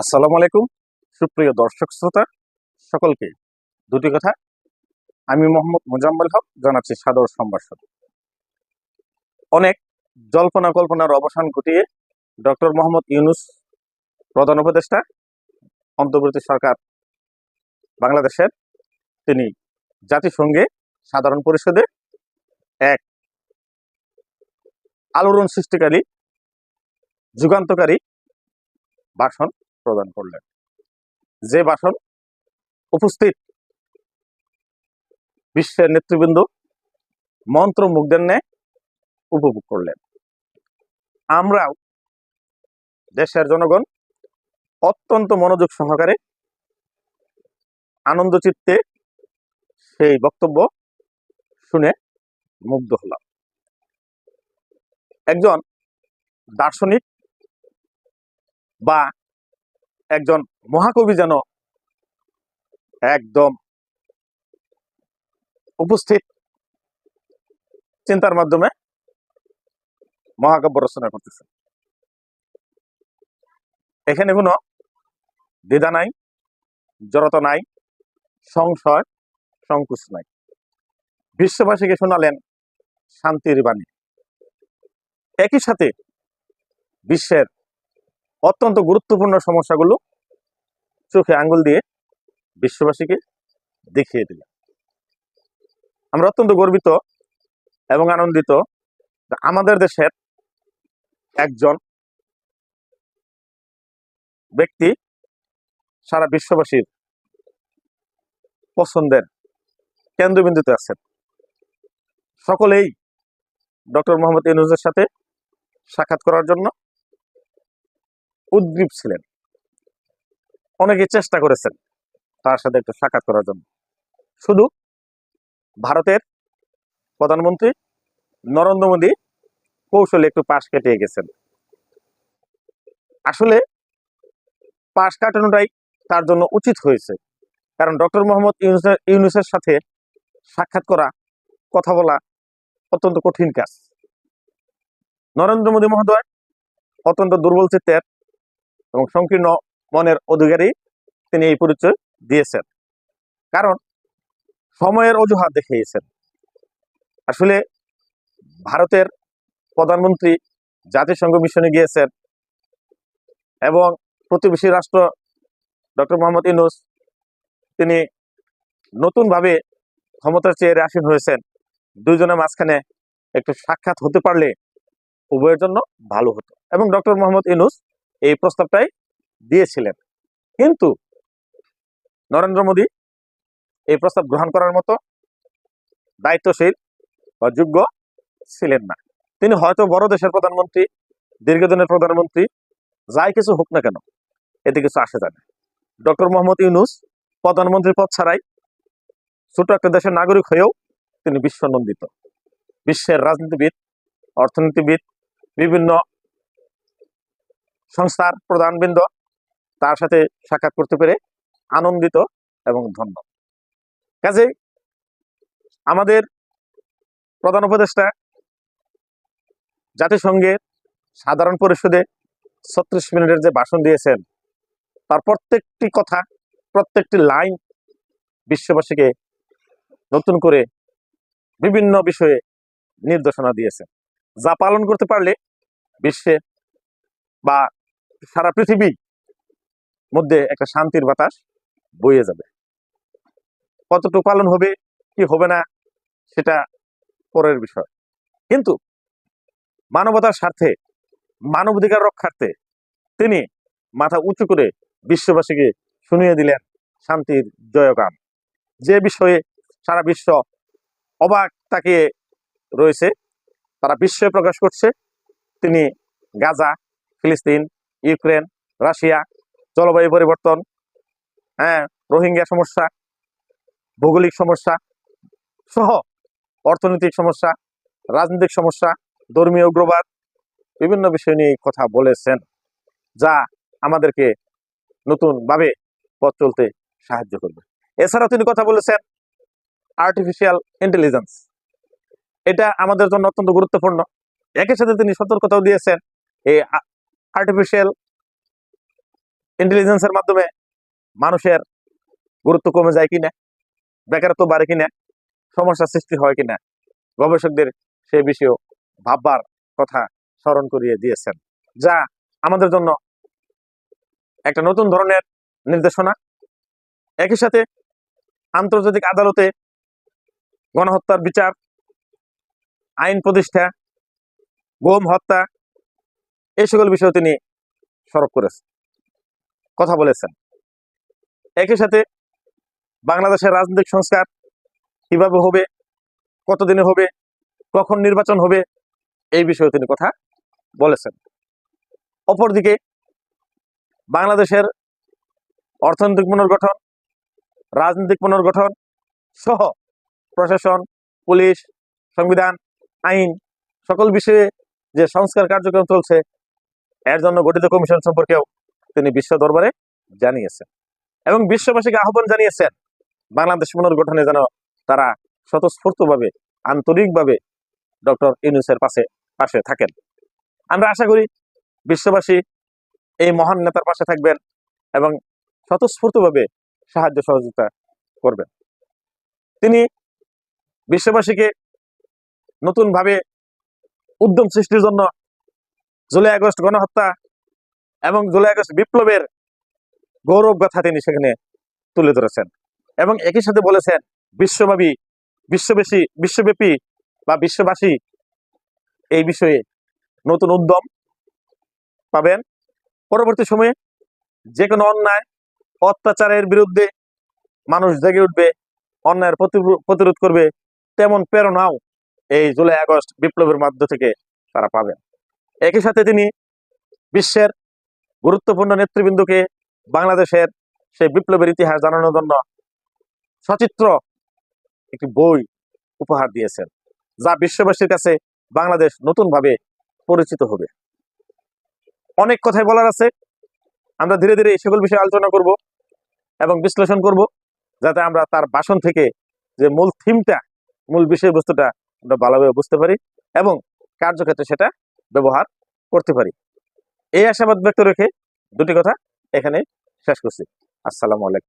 আসসালামু আলাইকুম, সুপ্রিয় দর্শক শ্রোতা, সকলকে দুটি কথা। আমি মোহাম্মদ মুজাম্মেল হক, জানাচ্ছি সাদর সম্ভাষণ অনেক জল্পনা কল্পনার অবসান ঘটিয়ে ডক্টর মোহাম্মদ ইউনুস প্রধান উপদেষ্টা, অন্তর্বর্তী সরকার বাংলাদেশের, তিনি জাতিসংঘে সাধারণ পরিষদে এক আলোড়ন সৃষ্টিকারী, যুগান্তকারী ভাষণ প্রদান করলেন। যে ভাষণ উপস্থিত বিশ্বের নেতৃবৃন্দ মন্ত্রমুগ্ধের ন্যায় উপভোগ করলেন। আমরাও দেশের জনগণ অত্যন্ত মনোযোগ সহকারে আনন্দ চিত্তে সেই বক্তব্য শুনে মুগ্ধ হলাম। একজন দার্শনিক বা একজন মহাকবি যেন একদম উপস্থিত চিন্তার মাধ্যমে মহাকাব্য রচনা করতেছে। এখানে কোনো দ্বিধা নাই, জড়তা নাই, সংশয়, সংকুচ নাই। বিশ্ববাসীকে শোনালেন শান্তির বাণী। একই সাথে বিশ্বের অত্যন্ত গুরুত্বপূর্ণ সমস্যাগুলো চোখে আঙ্গুল দিয়ে বিশ্ববাসীকে দেখিয়ে দিল। আমরা অত্যন্ত গর্বিত এবং আনন্দিত আমাদের দেশের একজন ব্যক্তি সারা বিশ্ববাসীর পছন্দের কেন্দ্রবিন্দুতে আছেন। সকলেই ডক্টর মোহাম্মদ ইউনুসের সাথে সাক্ষাৎ করার জন্য উদ্গ্রীব ছিলেন। অনেকে চেষ্টা করেছেন তার সাথে একটু সাক্ষাৎ করার জন্য। শুধু ভারতের প্রধানমন্ত্রী নরেন্দ্র মোদী কৌশলে একটু পাশ কেটে গেছেন। আসলে পাশ কাটানোটাই তার জন্য উচিত হয়েছে। কারণ ডক্টর মোহাম্মদ ইউনুসের সাথে সাক্ষাৎ করা, কথা বলা অত্যন্ত কঠিন কাজ। নরেন্দ্র মোদী মহোদয় অত্যন্ত দুর্বল চিত্তের এবং সংকীর্ণ মনের অধিকারী তিনি এই পরিচয় দিয়েছেন। কারণ সময়ের অজুহাত দেখিয়েছেন। আসলে ভারতের প্রধানমন্ত্রী জাতিসংঘ মিশনে গিয়েছেন এবং প্রতিবেশী রাষ্ট্র ডক্টর মোহাম্মদ ইনুস তিনি নতুনভাবে ক্ষমতার চেয়ারে আসীন হয়েছেন। দুইজনের মাঝখানে একটু সাক্ষাৎ হতে পারলে উভয়ের জন্য ভালো হতো। এবং ডক্টর মোহাম্মদ ইনুস এই প্রস্তাবটাই দিয়েছিলেন। কিন্তু নরেন্দ্র মোদী এই প্রস্তাব গ্রহণ করার মতো দায়িত্বশীল বা যোগ্য ছিলেন না। তিনি হয়তো বড় দেশের প্রধানমন্ত্রী, দীর্ঘদিনের প্রধানমন্ত্রী, যাই কিছু হোক না কেন, এতে কিছু আসে যায় ডক্টর মোহাম্মদ ইউনুস প্রধানমন্ত্রী পদ ছাড়াই ছোট একটা দেশের নাগরিক হয়েও তিনি বিশ্বনন্দিত। বিশ্বের রাজনীতিবিদ, অর্থনীতিবিদ, বিভিন্ন সংস্থার প্রধানবৃন্দ, তার সাথে সাক্ষাৎ করতে পেরে আনন্দিত এবং ধন্য। কাজেই আমাদের প্রধান উপদেষ্টা জাতিসংঘের সাধারণ পরিষদে ছত্রিশ মিনিটের যে ভাষণ দিয়েছেন, তার প্রত্যেকটি কথা, প্রত্যেকটি লাইন বিশ্ববাসীকে নতুন করে বিভিন্ন বিষয়ে নির্দেশনা দিয়েছে যা পালন করতে পারলে বিশ্বে বা সারা পৃথিবী মধ্যে একটা শান্তির বাতাস বয়ে যাবে। কতটুকু পালন হবে, কি হবে না, সেটা পরের বিষয়। কিন্তু মানবতার স্বার্থে, মানবাধিকার রক্ষার্থে তিনি মাথা উঁচু করে বিশ্ববাসীকে শুনিয়ে দিলেন শান্তির জয়গান। যে বিষয়ে সারা বিশ্ব অবাক তাকিয়ে রয়েছে, তারা বিশ্বে প্রকাশ করছে। তিনি গাজা, ফিলিস্তিন ইউক্রেন, রাশিয়া, জলবায়ু পরিবর্তন হ্যাঁ রোহিঙ্গা সমস্যা, ভৌগোলিক সমস্যা সহ অর্থনৈতিক সমস্যা, রাজনৈতিক সমস্যা, ধর্মীয় উগ্রবাদ, বিভিন্ন বিষয় নিয়ে কথা বলেছেন, যা আমাদেরকে নতুনভাবে পথ চলতে সাহায্য করবে। এছাড়াও তিনি কথা বলেছেন আর্টিফিশিয়াল ইন্টেলিজেন্স এটা আমাদের জন্য অত্যন্ত গুরুত্বপূর্ণ। একই সাথে তিনি সতর্কতাও দিয়েছেন, এই আর্টিফিশিয়াল ইন্টেলিজেন্সের মাধ্যমে মানুষের গুরুত্ব কমে যায় কিনা, বেকারত্ব বাড়ে কিনা, সমস্যা সৃষ্টি হয় কিনা, গবেষকদের সে বিষয়ে ভাববার কথা স্মরণ করিয়ে দিয়েছেন। যা আমাদের জন্য একটা নতুন ধরনের নির্দেশনা। একই সাথে আন্তর্জাতিক আদালতে গণহত্যার বিচার, আইন প্রতিষ্ঠা গোম হত্যা এই সকল বিষয়ে তিনি সরব করেছেন। কথা বলেছেন। একই সাথে বাংলাদেশের রাজনৈতিক সংস্কার কীভাবে হবে, কতদিনে হবে, কখন নির্বাচন হবে, এই বিষয়ে তিনি কথা বলেছেন। অপরদিকে বাংলাদেশের অর্থনৈতিক পুনর্গঠন, রাজনৈতিক পুনর্গঠন সহ প্রশাসন, পুলিশ, সংবিধান, আইন সকল বিষয়ে যে সংস্কার কার্যক্রম চলছে এর জন্য গঠিত কমিশন সম্পর্কেও তিনি বিশ্ব দরবারে জানিয়েছেন এবং বিশ্ববাসীকে আহ্বান জানিয়েছেন বাংলাদেশ পুনর্গঠনে যেন তারা স্বতঃস্ফূর্তভাবে, আন্তরিকভাবে ডক্টর ইউনুসের পাশে পাশে থাকেন। আমরা আশা করি বিশ্ববাসী এই মহান নেতার পাশে থাকবেন এবং স্বতঃস্ফূর্তভাবে সাহায্য সহযোগিতা করবেন। তিনি বিশ্ববাসীকে নতুনভাবে উদ্যম সৃষ্টির জন্য জুলাই আগস্ট গণহত্যা এবং জুলাই আগস্ট বিপ্লবের গৌরব গাথা তিনি সেখানে তুলে ধরেছেন। এবং একই সাথে বলেছেন, বিশ্বব্যাপী, বিশ্ববেশী, বিশ্বব্যাপী বা বিশ্ববাসী এই বিষয়ে নতুন উদ্যম পাবেন। পরবর্তী সময়ে যে কোনো অন্যায়, অত্যাচারের বিরুদ্ধে মানুষ জেগে উঠবে, অন্যায়ের প্রতিরো- প্রতিরোধ করবে, তেমন প্রেরণাও এই জুলাই আগস্ট বিপ্লবের মধ্য থেকে তারা পাবেন। একই সাথে তিনি বিশ্বের গুরুত্বপূর্ণ নেতৃবৃন্দকে বাংলাদেশের সেই বিপ্লবের ইতিহাস জানানোর জন্য সচিত্র একটি বই উপহার দিয়েছেন, যা বিশ্ববাসীর কাছে বাংলাদেশ নতুনভাবে পরিচিত হবে। অনেক কথাই বলার আছে। আমরা ধীরে ধীরে সকল বিষয়ে আলোচনা করব এবং বিশ্লেষণ করব, যাতে আমরা তার ভাষণ থেকে যে মূল থিমটা মূল বিষয়বস্তুটা আমরা ভালোভাবে বুঝতে পারি এবং কার্যক্ষেত্রে সেটা ব্যবহার করতে পারি। এই আশাবাদ ব্যক্ত রেখে দুটি কথা এখানে শেষ করছি। আসসালামু আলাইকুম।